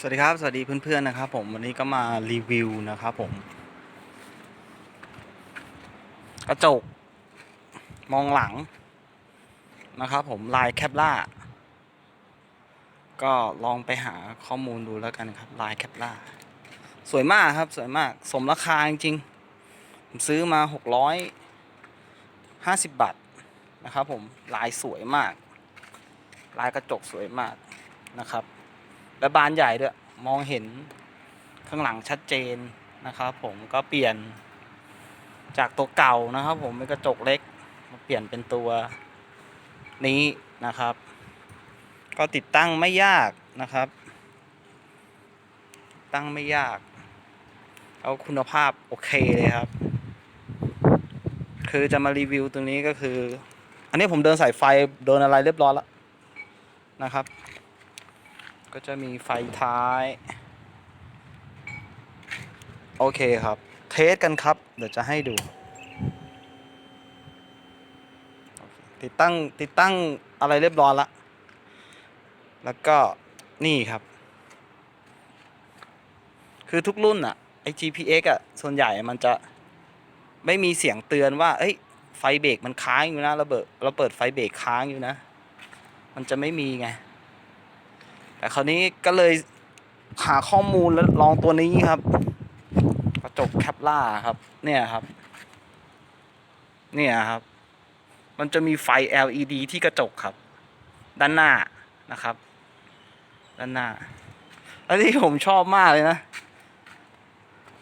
สวัสดีครับ สวัสดีเพื่อนๆนะครับผมวันนี้ก็มารีวิวนะครับผม กระจก มองหลังนะครับผมลายแคปล่าก็ลองไปหาข้อมูลดูแล้วกันครับลายแคปล่าสวยมากครับสวยมากสมราคาจริงๆผมซื้อมาหกร้อยห้าสิบบาทนะครับผมลายสวยมาก ลายกระจกสวยมากนะครับ และบานใหญ่ด้วย มองเห็นข้างหลังชัดเจนนะครับ ผมก็เปลี่ยนจากตัวเก่านะครับ ผมเป็นกระจกเล็กมาเปลี่ยนเป็นตัวนี้นะครับ ก็ติดตั้งไม่ยากนะครับ ตั้งไม่ยากเอาคุณภาพโอเคเลยครับ คือจะมารีวิวตัวนี้ก็คือ อันนี้ผมเดินสายไฟเดินอะไรเรียบร้อยแล้วนะครับ ก็จะมีไฟท้าย โอเคครับ เทสกันครับ เดี๋ยวจะให้ดู ติดตั้งติดตั้งอะไรเรียบร้อยละ แล้วก็นี่ครับ คือทุกรุ่นอะไอ GPX อะส่วนใหญ่มันจะไม่มีเสียงเตือนว่า เอ้ย ไฟเบรกมันค้างอยู่นะ เราเบิดเราเปิดไฟเบรกค้างอยู่นะ มันจะไม่มีไง แต่คราวนี้ก็เลยหาข้อมูลแล้วลองตัวนี้ครับ กระจกแคปล่าครับ เนี่ยครับ เนี่ยครับ มันจะมีไฟ LED ที่กระจกครับ ด้านหน้านะครับ ด้านหน้าแล้วที่ผมชอบมากเลยนะ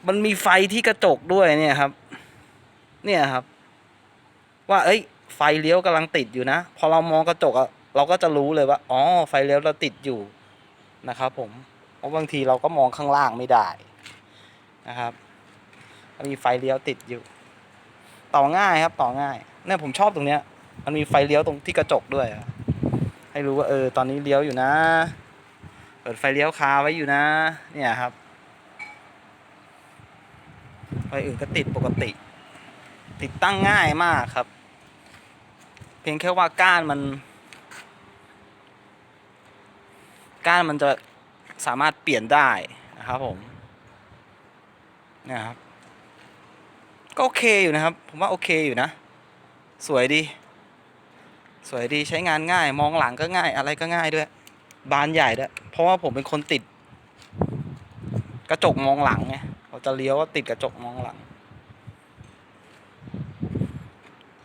มันมีไฟที่กระจกด้วยเนี่ยครับ เนี่ยครับ ว่า เอ้ย ไฟเลี้ยวกำลังติดอยู่นะ พอเรามองกระจกอะเราก็จะรู้เลยว่า อ๋อ ไฟเลี้ยวเราติดอยู่ นะครับผมเพราะบางทีเราก็มองข้างล่างไม่ได้นะครับมีไฟเลี้ยวติดอยู่ ต่อง่ายครับต่อง่ายเนี่ยผมชอบตรงเนี้ย มันมีไฟเลี้ยวตรงที่กระจกด้วยให้รู้ว่าเออตอนนี้เลี้ยวอยู่นะเปิดไฟเลี้ยวคาไว้อยู่นะ เนี่ยครับไฟอื่นก็ติดปกติ ติดตั้งง่ายมากครับ เพียงแค่ว่าก้านมัน ก้านมันจะสามารถเปลี่ยนได้นะครับผมเนี่ยครับก็โอเคอยู่นะครับ ผมว่าโอเคอยู่นะ สวยดี สวยดีใช้งานง่าย มองหลังก็ง่ายอะไรก็ง่ายด้วย บานใหญ่ด้วยเพราะว่าผมเป็นคนติด กระจกมองหลังไงเราจะเลี้ยวก็ติดกระจกมองหลัง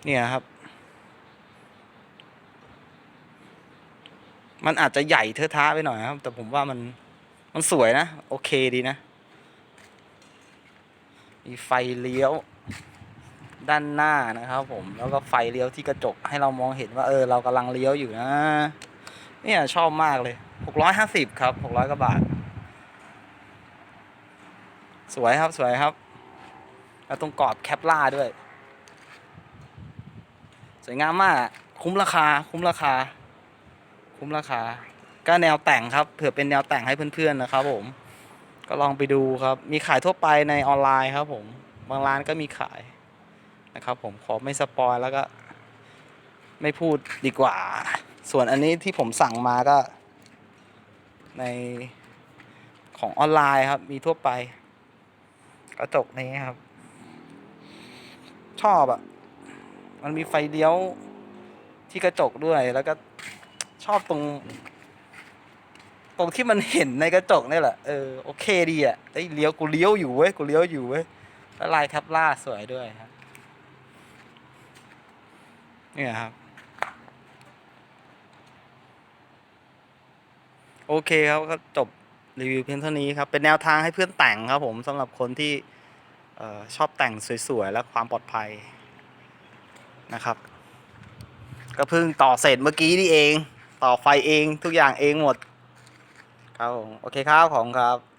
เนี่ยครับ มันอาจจะใหญ่เทอะท้าไปหน่อยครับ แต่ผมว่ามันมันสวยนะ โอเคดีนะ มีไฟเลี้ยวด้านหน้านะครับผมแล้วก็ไฟเลี้ยวที่กระจกให้เรามองเห็นว่า เออ เรากำลังเลี้ยวอยู่นะ เนี่ยชอบมากเลยหกร้อยห้าสิบครับหกร้อยกว่าบาท สวยครับสวยครับ แล้วตรงกรอบแคปล่าด้วย สวยงามมาก คุ้มราคา คุ้มราคา คุ้มราคา ก็แนวแต่งครับ เผื่อเป็นแนวแต่งให้เพื่อนๆนะครับ ผม ก็ลองไปดูครับ มีขายทั่วไปในออนไลน์ครับ ผม บางร้านก็มีขายนะครับ ผม ขอไม่สปอยแล้วก็ ไม่พูดดีกว่า ส่วนอันนี้ที่ผมสั่งมาก็ ในของออนไลน์ครับ มีทั่วไป กระจกนี้ครับ ชอบอะ่ะ มันมีไฟเลี้ยวที่กระจกด้วยแล้วก็ ชอบตรง ตรงที่มันเห็นในกระจกนี่แหละ เออโอเคดีอะ่ะไอ้ยเลี้ยวกูเลี้ยวอยู่เว้ยกูเลี้ยวอยู่เว้ยแล้วลายแคปล่าสวยด้วยครับเนี่ยครับ โอเคครับก็จบรีวิวเพียงเท่านี้ครับ เป็นแนวทางให้เพื่อนแต่งครับผมสำหรับคนที่อชอบแต่งสวยๆ และความปลอดภัยนะครับ ก็เพิ่งต่อเสร็จเมื่อกี้นี่เอง ต่อไฟเองทุกอย่างเองหมดครับผมโอเคครับของครับ